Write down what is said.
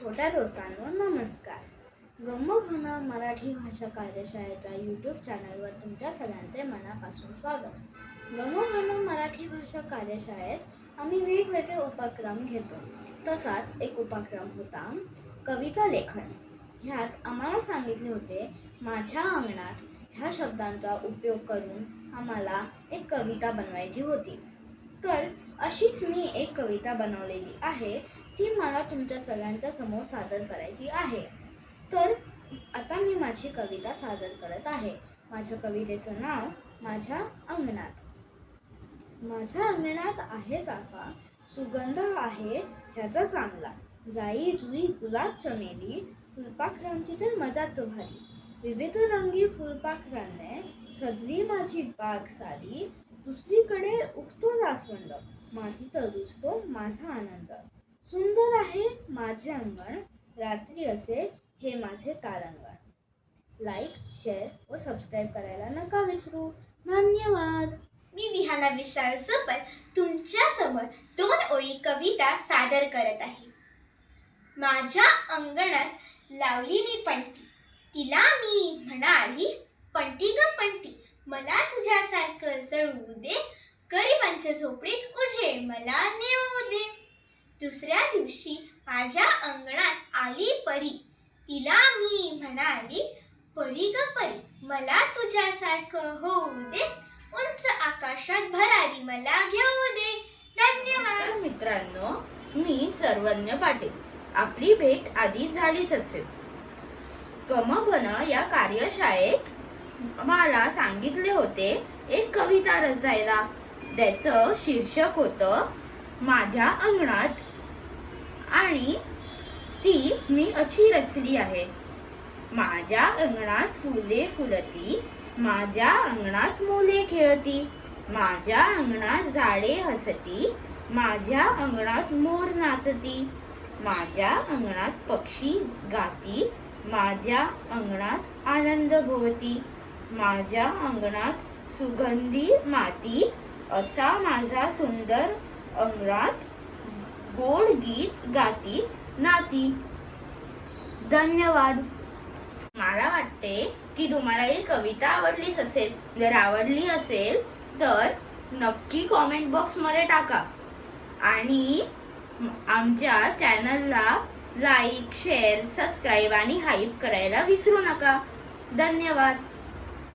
छोट्या दोस्तांनो नमस्कार. गमभना मराठी भाषा कार्यशाळेच्या यूट्यूब चॅनलवर तुमच्या सगळ्यांचे मनापासून स्वागत. गमभना मराठी भाषा कार्यशाळेत आम्ही वेगवेगळे उपक्रम घेतो. तसाच एक उपक्रम होता कविता लेखन. ह्यात आम्हाला सांगितले होते माझ्या अंगणात ह्या शब्दांचा उपयोग करून आम्हाला एक कविता बनवायची होती. तर अशीच मी एक कविता बनवलेली आहे ती मला तुमच्या सगळ्यांच्या समोर सादर करायची आहे. तर आता मी माझी कविता सादर करत आहे. माझ्या कवितेचं नाव माझ्या अंगणात. माझ्या अंगणात आहे चाफा सुगंध आहे ह्याचा चांगला. जाई जुई गुलाब चमेली फुलपाखरांची तर मजाच भारी. विविध रंगी फुलपाखरांने सजली माझी बाग सारी. दुसरीकडे उगतो जास्वंद मातीत रुजतो माझा आनंद. सुंदर आहे माझे अंगण रात्री असे हे माझे तारांगण लाईक शेअर व सबस्क्राईब करायला नका विसरू. धन्यवाद. मी विहाना विशाल सोबत तुमच्यासमोर दोन ओळी कविता सादर करत आहे. माझ्या अंगणात लावली मी पणती. तिला मी म्हणाली पणती ग पणती मला तुझ्यासारखं जळू दे. गरिबांच्या झोपडीत उजे मला नेऊ दे. दुसऱ्या दिवशी माझ्या अंगणात आली परी. तिला मी म्हणाली परी ग परी मला तुझ्यासारखं होऊ दे. उंच आकाशात भरारी मला घेऊ दे. धन्यवाद. मित्रांनो मी सर्वज्ञ पाटील. आपली भेट आधी झालीच असेल. कमबन या कार्यशाळेत मला सांगितले होते एक कविता रचायला. त्याचं शीर्षक होतं माझ्या अंगणात. आणि ती मी अशी रचली आहे. माझ्या अंगणात फुले फुलती माझ्या अंगणात मुले खेळती माझ्या अंगणात झाडे हसती माझ्या अंगणात मोर नाचती माझ्या अंगणात पक्षी गाती माझ्या अंगणात आनंद भोवती माझ्या अंगणात सुगंधी माती असा माझा सुंदर अंगणात गोड गीत गाती नाती. धन्यवाद. मला वाटते की तुम्हाला ही कविता आवडलीच असेल. जर आवडली असेल तर नक्की कॉमेंट बॉक्समध्ये टाका. आणि आमच्या चॅनलला लाईक शेअर सबस्क्राईब आणि हाईप करायला विसरू नका. धन्यवाद.